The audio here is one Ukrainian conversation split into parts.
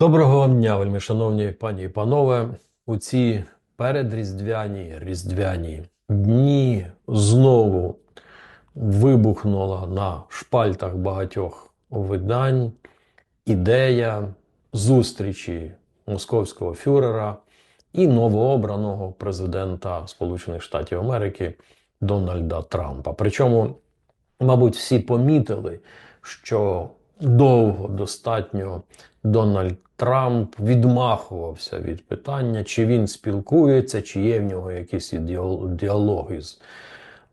Доброго вам дня, вельми шановні пані і панове. У ці передріздвяні різдвяні дні знову вибухнула на шпальтах багатьох видань ідея зустрічі московського фюрера і новообраного президента Сполучених Штатів Америки Дональда Трампа. Причому, мабуть, всі помітили, що довго достатньо Дональд Трамп відмахувався від питання, чи він спілкується, чи є в нього якісь діалоги з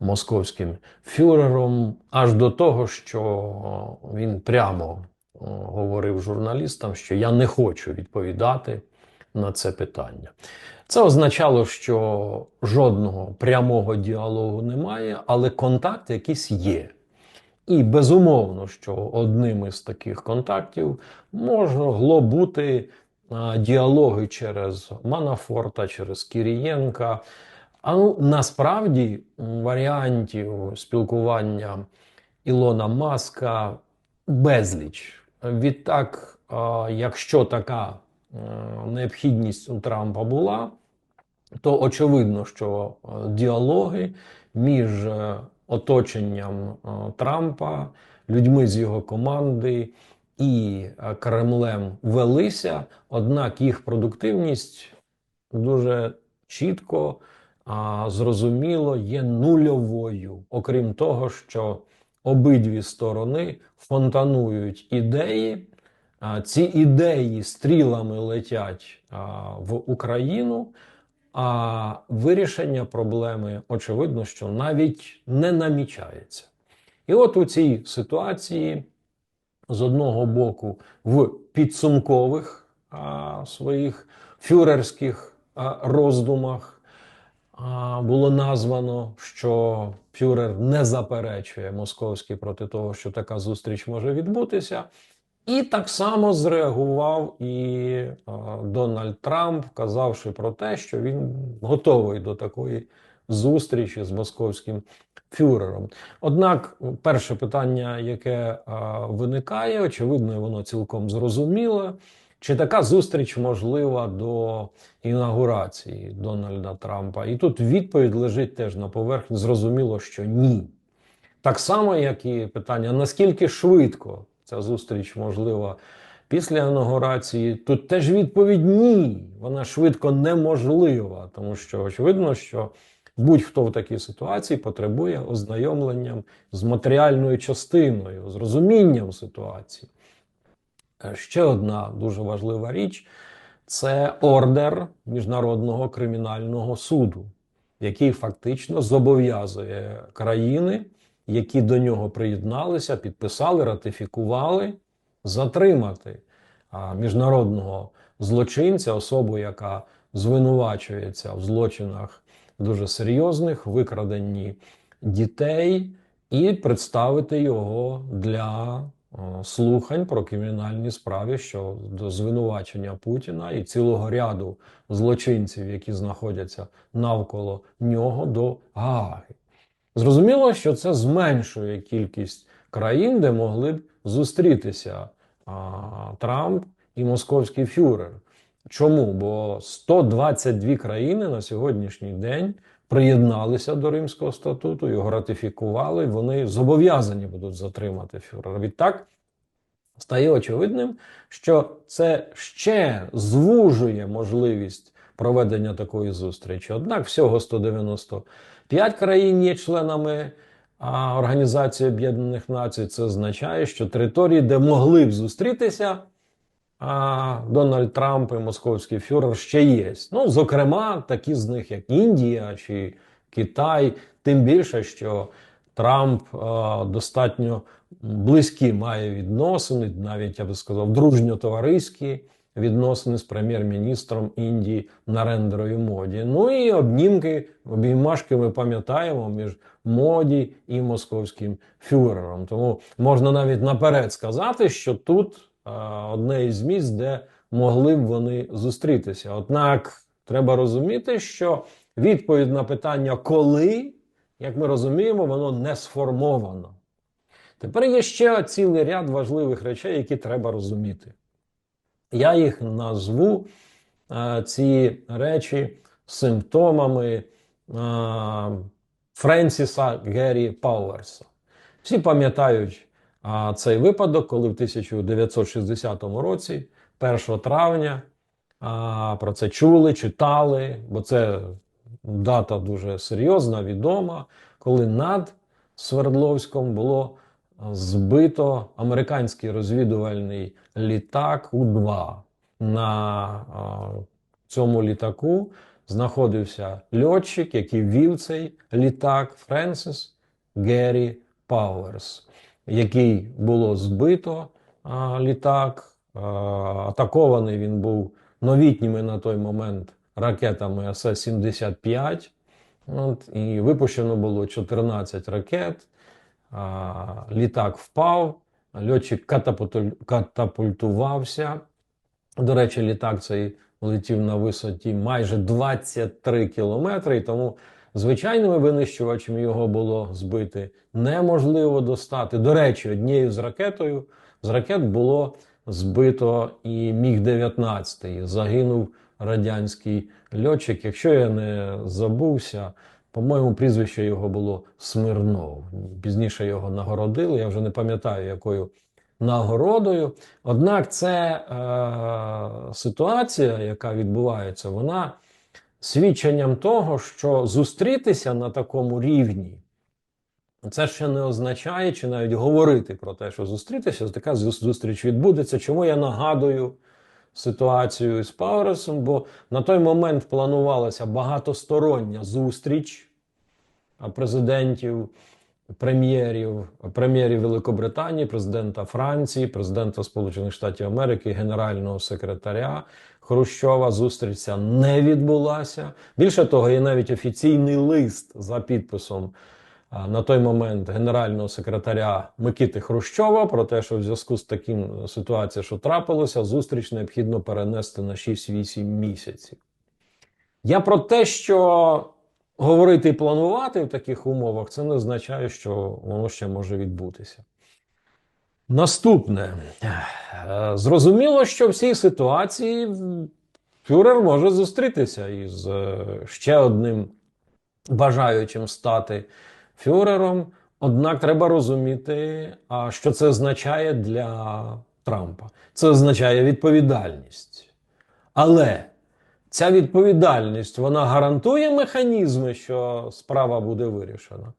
московським фюрером, аж до того, що він прямо говорив журналістам, що я не хочу відповідати на це питання. Це означало, що жодного прямого діалогу немає, але контакт якийсь є. І безумовно, що одним із таких контактів могло бути діалоги через Манафорта, через Кірієнка. А ну, насправді варіантів спілкування Ілона Маска безліч. Відтак, якщо така необхідність у Трампа була, то очевидно, що е, діалоги між е, оточенням е, Трампа, людьми з його команди і Кремлем велися, однак їх продуктивність дуже чітко, зрозуміло, є нульовою. Окрім того, що обидві сторони фонтанують ідеї. Ці ідеї стрілами летять в Україну, а вирішення проблеми, очевидно, що навіть не намічається. І от у цій ситуації, з одного боку, в підсумкових а, своїх фюрерських а, роздумах а, було названо, що фюрер не заперечує московський проти того, що така зустріч може відбутися. І так само зреагував і Дональд Трамп, казавши про те, що він готовий до такої зустрічі з московським фюрером. Однак, перше питання, яке виникає, очевидно, воно цілком зрозуміле. Чи така зустріч можлива до інаугурації Дональда Трампа? І тут відповідь лежить теж на поверхні. Зрозуміло, що ні. Так само, як і питання, наскільки швидко ця зустріч можлива після інаугурації, тут теж відповідь ні. Вона швидко неможлива, тому що очевидно, що будь-хто в такій ситуації потребує ознайомленням з матеріальною частиною, з розумінням ситуації. Е, Ще одна дуже важлива річ це ордер Міжнародного кримінального суду, який фактично зобов'язує країни, які до нього приєдналися, підписали, ратифікували, затримати міжнародного злочинця, особу, яка звинувачується в злочинах дуже серйозних, викраденні дітей, і представити його для слухань про кримінальні справи щодо звинувачення Путіна і цілого ряду злочинців, які знаходяться навколо нього до Гааги. Зрозуміло, що це зменшує кількість країн, де могли б зустрітися а, Трамп і московський фюрер. Чому? Бо 122 країни на сьогоднішній день приєдналися до Римського статуту, його ратифікували, вони зобов'язані будуть затримати фюрера. Відтак стає очевидним, що це ще звужує можливість проведення такої зустрічі. Однак всього 195 країн є членами а, Організації Об'єднаних Націй. Це означає, що території, де могли б зустрітися, а Дональд Трамп і московський фюрер ще є. Ну, зокрема, такі з них, як Індія чи Китай, тим більше, що Трамп е, достатньо близькі має відносини, навіть я би сказав, дружньо-товариські відносини з прем'єр-міністром Індії Нарендерою Моді. Ну і обнімки, обіймашки ми пам'ятаємо між Моді і московським фюрером. Тому можна навіть наперед сказати, що тут одне із місць, де могли б вони зустрітися. Однак треба розуміти, що відповідь на питання коли, як ми розуміємо, воно не сформовано. Тепер є ще цілий ряд важливих речей, які треба розуміти. Я їх назву е, ці речі симптомами е, Френсіса Геррі Пауерса. Всі пам'ятають цей випадок, коли в 1960 році, 1 травня, про це чули, читали, бо це дата дуже серйозна, відома, коли над Свердловськом було збито американський розвідувальний літак У-2. На цьому літаку знаходився льотчик, який вів цей літак Френсіс Геррі Пауерс, який було збито літак. Атакований він був новітніми на той момент ракетами СС-75. От, і випущено було 14 ракет. Літак впав, льотчик катапультувався. До речі, літак цей летів на висоті майже 23 кілометри, тому звичайними винищувачами його було збити неможливо достати. До речі, однією з ракетою з ракет було збито і Міг-19. Загинув радянський льотчик. Якщо я не забувся, по-моєму, прізвище його було Смирнов. Пізніше його нагородили. Я вже не пам'ятаю, якою нагородою. Однак це е, ситуація, яка відбувається, вона свідченням того, що зустрітися на такому рівні. Це ще не означає, чи навіть говорити про те, що зустрітися, така зустріч відбудеться. Чому я нагадую ситуацію з Пауерсом? Бо на той момент планувалася багатостороння зустріч президентів, прем'єрів, прем'єрів Великобританії, президента Франції, президента Сполучених Штатів Америки, генерального секретаря Хрущова. Зустріч не відбулася. Більше того, є навіть офіційний лист за підписом на той момент генерального секретаря Микити Хрущова про те, що в зв'язку з таким ситуацією, що трапилося, зустріч необхідно перенести на 6-8 місяців. Я про те, що говорити і планувати в таких умовах, це не означає, що воно ще може відбутися. Наступне. Е, Зрозуміло, що в цій ситуації фюрер може зустрітися із е, ще одним бажаючим стати фюрером. Однак треба розуміти, що це означає для Трампа. Це означає відповідальність. Але ця відповідальність вона гарантує механізми, що справа буде вирішена.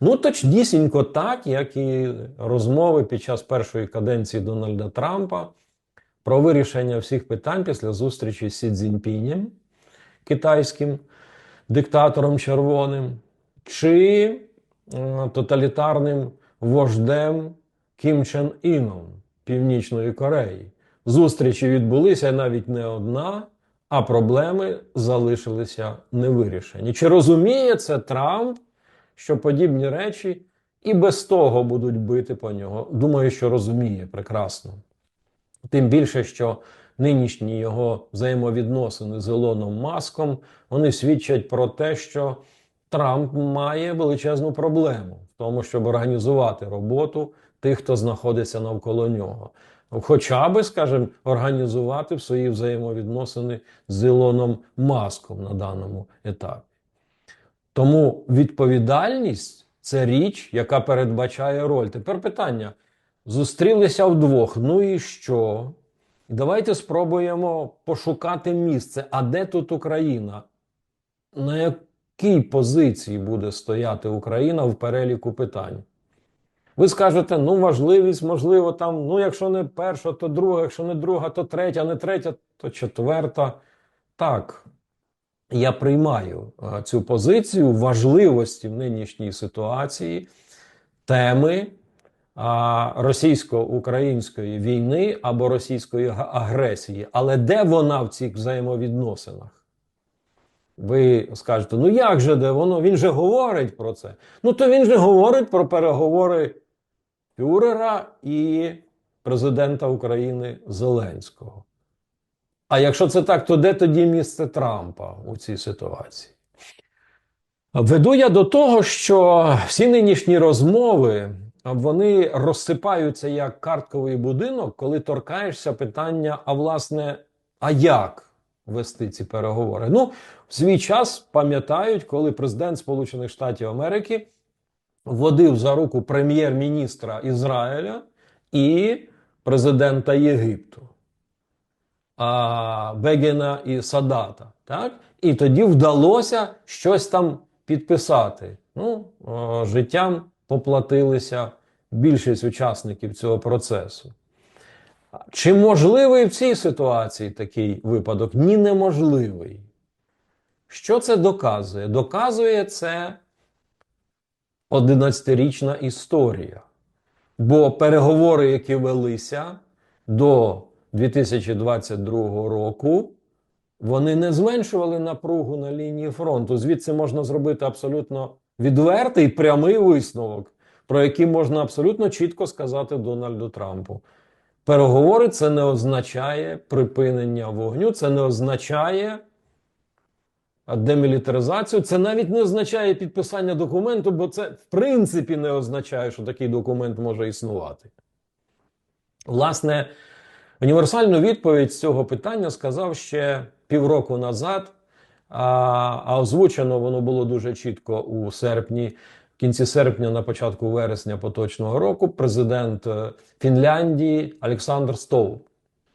Ну, точнісінько так, як і розмови під час першої каденції Дональда Трампа про вирішення всіх питань після зустрічі з Сі Цзіньпінем, китайським диктатором червоним, чи тоталітарним вождем Кім Чен Іном Північної Кореї. Зустрічі відбулися навіть не одна, а проблеми залишилися невирішені. Чи розуміє це Трамп, що подібні речі і без того будуть бити по нього? Думаю, що розуміє прекрасно. Тим більше, що нинішні його взаємовідносини з Ілоном Маском вони свідчать про те, що Трамп має величезну проблему в тому, щоб організувати роботу тих, хто знаходиться навколо нього. Хоча би, скажімо, організувати свої взаємовідносини з Ілоном Маском на даному етапі. Тому відповідальність це річ, яка передбачає роль. Тепер питання: зустрілися вдвох. Ну і що? Давайте спробуємо пошукати місце. А де тут Україна? На якій позиції буде стояти Україна в переліку питань? Ви скажете, ну важливість, можливо, там, ну, якщо не перша, то друга, якщо не друга, то третя, не третя, то четверта. Так, я приймаю е, цю позицію важливості в нинішній ситуації теми російсько-української війни або російської агресії. Але де вона в цих взаємовідносинах? Ви скажете, ну як же де воно? Він же говорить про це. Ну то він же говорить про переговори Фюрера і президента України Зеленського. А якщо це так, то де тоді місце Трампа у цій ситуації? Веду я до того, що всі нинішні розмови вони розсипаються як картковий будинок, коли торкаєшся питання, а власне, а як вести ці переговори? Ну, в свій час пам'ятають, коли президент Сполучених Штатів Америки водив за руку прем'єр-міністра Ізраїля і президента Єгипту. А, Бегіна і Садата. Так? І тоді вдалося щось там підписати. Ну, життям поплатилися більшість учасників цього процесу. Чи можливий в цій ситуації такий випадок? Ні, неможливий. Що це доказує? Доказує це 11-річна історія. Бо переговори, які велися до 2022 року, вони не зменшували напругу на лінії фронту. Звідси можна зробити абсолютно відвертий прямий висновок, про який можна абсолютно чітко сказати Дональду Трампу. Переговори це не означає припинення вогню, це не означає демілітаризацію, це навіть не означає підписання документу, бо це в принципі не означає, що такий документ може існувати. Власне, універсальну відповідь з цього питання сказав ще півроку назад, а, а озвучено воно було дуже чітко у серпні, в кінці серпня, на початку вересня поточного року, президент е, Фінляндії Олександр Стовп,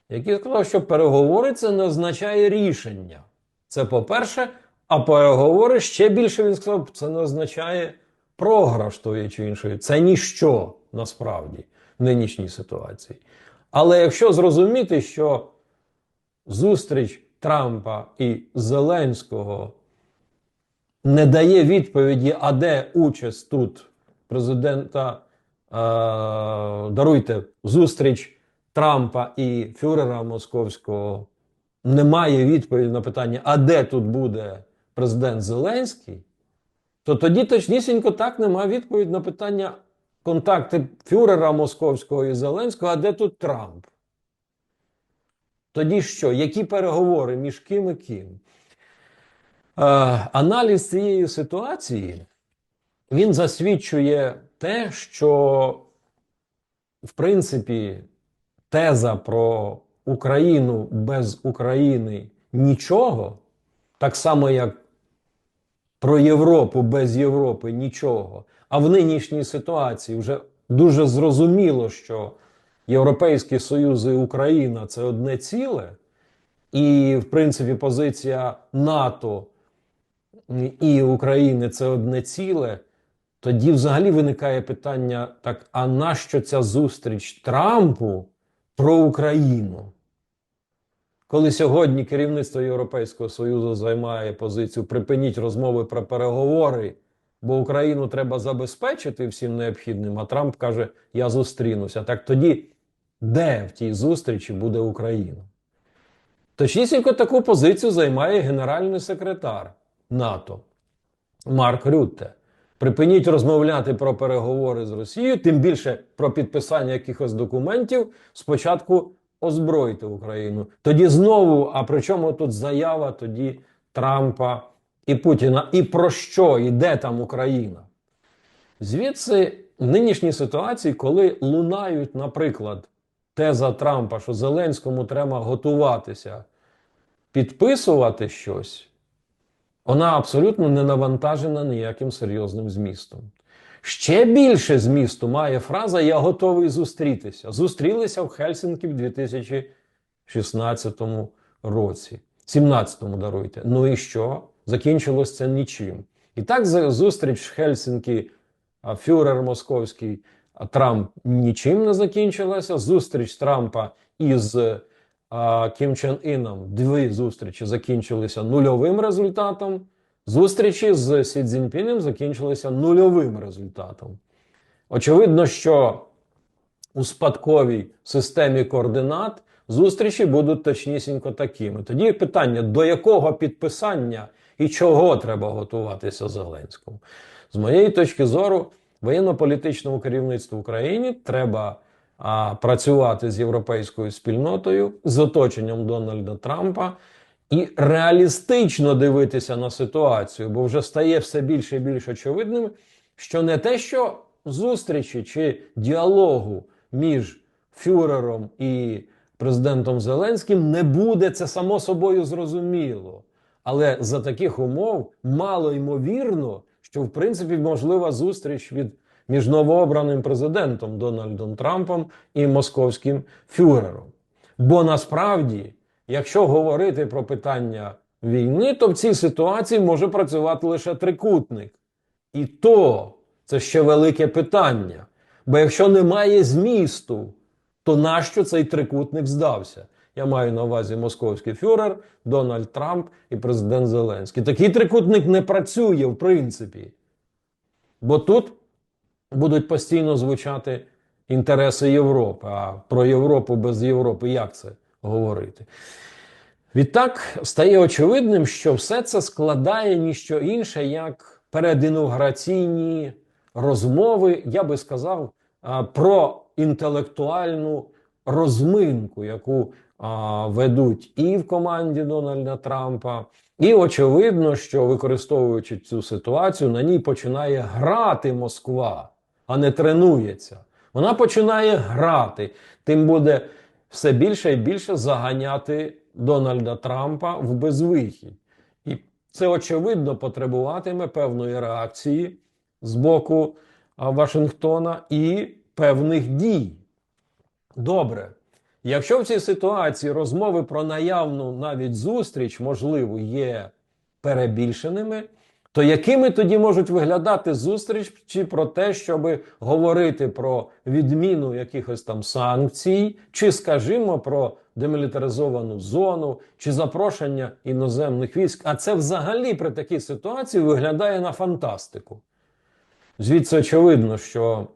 який сказав, що переговори це не означає рішення. Це по-перше, а переговори ще більше він сказав, це не означає програш тої чи іншої. Це ніщо насправді в нинішній ситуації. Але якщо зрозуміти, що зустріч Трампа і Зеленського не дає відповіді, а де участь тут президента, е, даруйте, зустріч Трампа і фюрера Московського немає відповіді на питання, а де тут буде президент Зеленський, то тоді точнісінько так немає відповіді на питання контакти фюрера Московського і Зеленського, а де тут Трамп? Тоді що? Які переговори між ким і ким? Е, аналіз цієї ситуації він засвідчує те, що, в принципі, теза про Україну без України нічого, так само як про Європу без Європи нічого. А в нинішній ситуації вже дуже зрозуміло, що Європейський Союз і Україна це одне ціле, і, в принципі, позиція НАТО і України це одне ціле. Тоді взагалі виникає питання: так, а нащо ця зустріч Трампу про Україну? Коли сьогодні керівництво Європейського Союзу займає позицію припиніть розмови про переговори, бо Україну треба забезпечити всім необхідним, а Трамп каже, я зустрінуся. Так тоді де в тій зустрічі буде Україна? Точнісінько таку позицію займає генеральний секретар НАТО Марк Рютте. Припиніть розмовляти про переговори з Росією, тим більше про підписання якихось документів. Спочатку озброїти Україну. Тоді знову, а при чому тут заява тоді Трампа і Путіна? І про що? І там Україна? Звідси в нинішній ситуації, коли лунають, наприклад, теза Трампа, що Зеленському треба готуватися, підписувати щось, вона абсолютно не навантажена ніяким серйозним змістом. Ще більше змісту має фраза Я готовий зустрітися. Зустрілися в Хельсинкі в 2016 році. 17-му даруйте. Ну і що? Закінчилось це нічим. І так зустріч в Хельсинкі, фюрер московський Трамп нічим не закінчилася. Зустріч Трампа із а, Кім Чен Іном, дві зустрічі закінчилися нульовим результатом. Зустрічі з Сі Цзіньпінем закінчилися нульовим результатом. Очевидно, що у спадковій системі координат зустрічі будуть точнісінько такими. Тоді питання, до якого підписання і чого треба готуватися Зеленському? З моєї точки зору, воєнно-політичному керівництву України треба а, працювати з європейською спільнотою, з оточенням Дональда Трампа і реалістично дивитися на ситуацію, бо вже стає все більше і більш очевидним, що не те, що зустрічі чи діалогу між фюрером і президентом Зеленським не буде, це само собою зрозуміло. Але за таких умов мало ймовірно, що в принципі можлива зустріч від між новообраним президентом Дональдом Трампом і московським фюрером. Бо насправді, якщо говорити про питання війни, то в цій ситуації може працювати лише трикутник. І то це ще велике питання. Бо якщо немає змісту, то нащо цей трикутник здався? Я маю на увазі московський фюрер, Дональд Трамп і президент Зеленський. Такий трикутник не працює в принципі. Бо тут будуть постійно звучати інтереси Європи. А про Європу без Європи як це говорити? Відтак стає очевидним, що все це складає ніщо інше, як передінаугураційні розмови, я би сказав, про інтелектуальну розминку, яку а, ведуть і в команді Дональда Трампа. І очевидно, що використовуючи цю ситуацію, на ній починає грати Москва, а не тренується. Вона починає грати, тим буде все більше і більше заганяти Дональда Трампа в безвихідь. І це очевидно потребуватиме певної реакції з боку Вашингтона і певних дій. Добре. Якщо в цій ситуації розмови про наявну навіть зустріч, можливо, є перебільшеними, то якими тоді можуть виглядати зустрічі про те, щоб говорити про відміну якихось там санкцій, чи, скажімо, про демілітаризовану зону, чи запрошення іноземних військ? А це взагалі при такій ситуації виглядає на фантастику. Звідси очевидно, що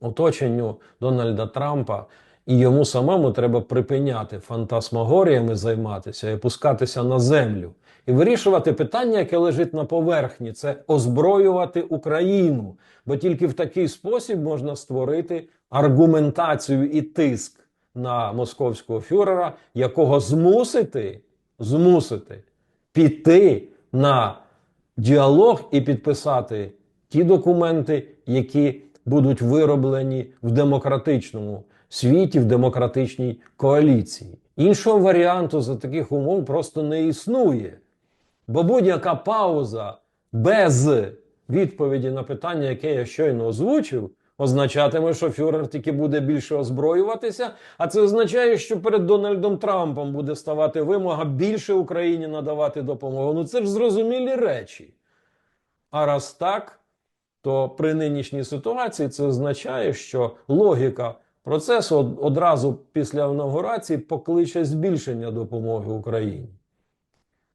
оточенню Дональда Трампа і йому самому треба припиняти фантасмагоріями займатися і опускатися на землю і вирішувати питання, яке лежить на поверхні, це озброювати Україну. Бо тільки в такий спосіб можна створити аргументацію і тиск на московського фюрера, якого змусити, змусити піти на діалог і підписати ті документи, які будуть вироблені в демократичному світі, в демократичній коаліції. Іншого варіанту за таких умов просто не існує. Бо будь-яка пауза без відповіді на питання, яке я щойно озвучив, означатиме, що фюрер тільки буде більше озброюватися. А це означає, що перед Дональдом Трампом буде ставати вимога більше Україні надавати допомогу. Ну це ж зрозумілі речі. А раз так, то при нинішній ситуації це означає, що логіка процесу одразу після інаугурації покличе збільшення допомоги Україні.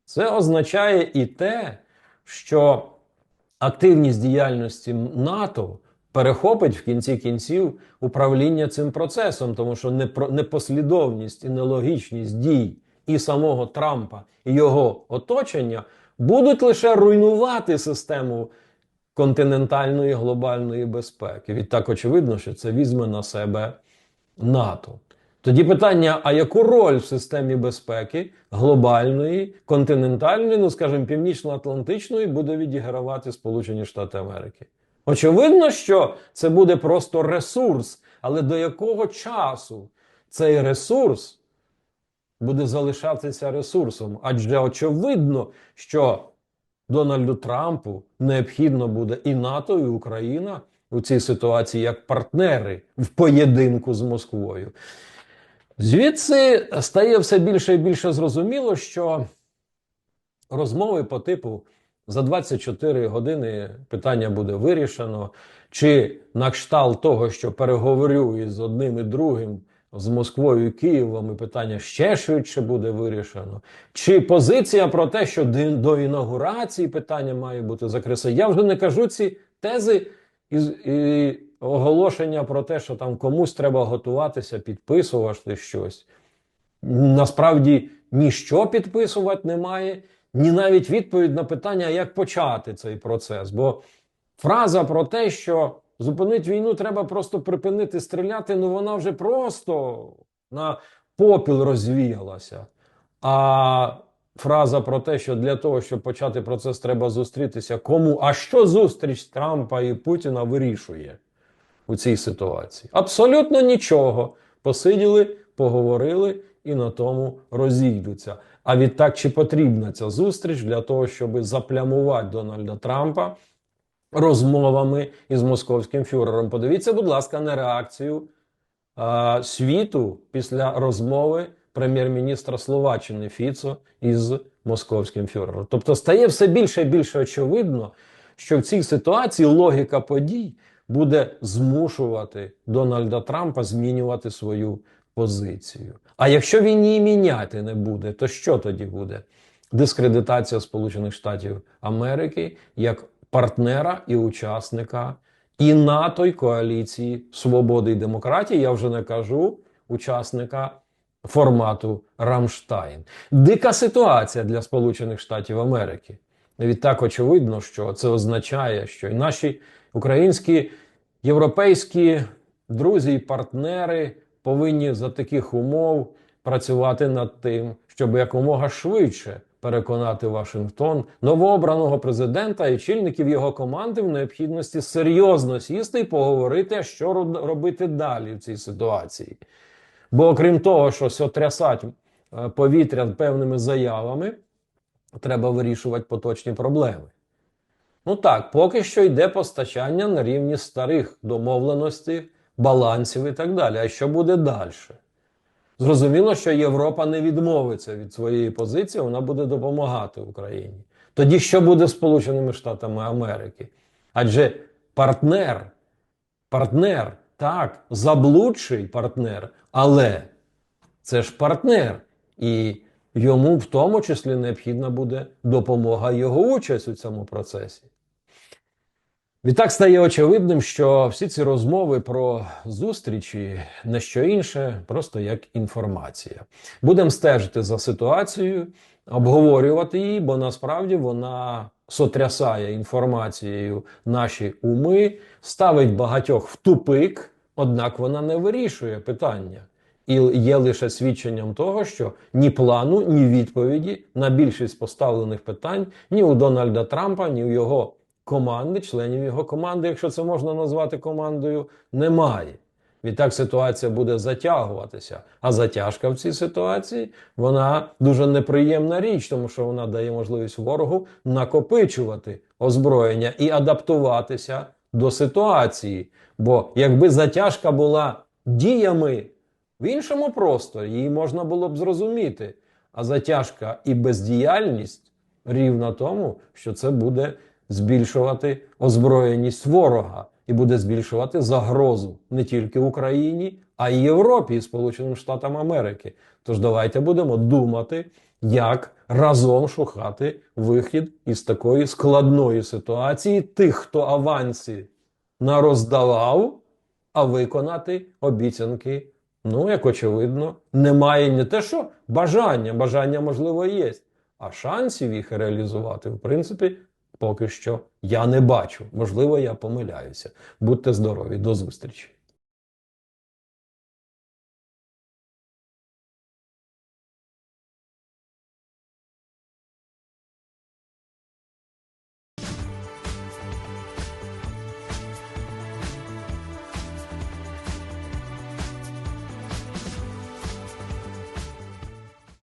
Це означає і те, що активність діяльності НАТО перехопить в кінці кінців управління цим процесом, тому що непослідовність і нелогічність дій і самого Трампа і його оточення будуть лише руйнувати систему континентальної глобальної безпеки. Відтак очевидно, що це візьме на себе НАТО. Тоді питання: а яку роль в системі безпеки глобальної, континентальної, ну скажімо, північно-атлантичної буде відігравати Сполучені Штати Америки? Очевидно, що це буде просто ресурс, але до якого часу цей ресурс буде залишатися ресурсом? Адже очевидно, що Дональду Трампу необхідно буде і НАТО, і Україна у цій ситуації як партнери в поєдинку з Москвою. Звідси стає все більше і більше зрозуміло, що розмови по типу за 24 години питання буде вирішено, чи на кшталт того, що переговорю із одним і другим з Москвою і Києвом, і питання ще швидше буде вирішено, чи позиція про те, що до інаугурації питання має бути закрите. Я вже не кажу ці тези і, і оголошення про те, що там комусь треба готуватися, підписувати щось. Насправді ніщо підписувати немає, ні навіть відповідь на питання, як почати цей процес. Бо фраза про те, що зупинити війну треба просто припинити стріляти, ну вона вже просто на попіл розвіялася. А фраза про те, що для того, щоб почати процес, треба зустрітися. Кому? А що зустріч Трампа і Путіна вирішує у цій ситуації? Абсолютно нічого. Посиділи, поговорили і на тому розійдуться. А відтак, чи потрібна ця зустріч для того, щоб заплямувати Дональда Трампа розмовами із московським фюрером? Подивіться, будь ласка, на реакцію а, світу після розмови прем'єр-міністра Словаччини Фіцо із московським фюрером. Тобто стає все більше і більше очевидно, що в цій ситуації логіка подій буде змушувати Дональда Трампа змінювати свою позицію. А якщо він її міняти не буде, то що тоді буде? Дискредитація Сполучених Штатів Америки як партнера і учасника і НАТО, і коаліції свободи і демократії. Я вже не кажу учасника формату Рамштайн. Дика ситуація для Сполучених Штатів Америки. Відтак очевидно, що це означає, що і наші українські європейські друзі і партнери повинні за таких умов працювати над тим, щоб якомога швидше переконати Вашингтон новообраного президента і чільників його команди в необхідності серйозно сісти і поговорити, що робити далі в цій ситуації. Бо окрім того, що сотрясать е, повітря певними заявами, треба вирішувати поточні проблеми. Ну так, поки що йде постачання на рівні старих домовленостей, балансів і так далі. А що буде далі? Зрозуміло, що Європа не відмовиться від своєї позиції, вона буде допомагати Україні. Тоді що буде з Сполученими Штатами Америки? Адже партнер, партнер, так, заблудший партнер, але це ж партнер. І йому в тому числі необхідна буде допомога його участь у цьому процесі. Відтак стає очевидним, що всі ці розмови про зустрічі не що інше, просто як інформація. Будемо стежити за ситуацією, обговорювати її, бо насправді вона сотрясає інформацією наші уми, ставить багатьох в тупик, однак вона не вирішує питання. І є лише свідченням того, що ні плану, ні відповіді на більшість поставлених питань ні у Дональда Трампа, ні у його команди, членів його команди, якщо це можна назвати командою, немає. Відтак ситуація буде затягуватися. А затяжка в цій ситуації вона дуже неприємна річ, тому що вона дає можливість ворогу накопичувати озброєння і адаптуватися до ситуації. Бо якби затяжка була діями в іншому просторі, її можна було б зрозуміти. А затяжка і бездіяльність рівна тому, що це буде збільшувати озброєність ворога і буде збільшувати загрозу не тільки Україні, а й Європі і Сполученим Штатам Америки. Тож давайте будемо думати, як разом шукати вихід із такої складної ситуації тих, хто авансі нароздавав, а виконати обіцянки. Ну, як очевидно, немає не те, що бажання, бажання, можливо, є, а шансів їх реалізувати, в принципі, поки що я не бачу. Можливо, я помиляюся. Будьте здорові, до зустрічі.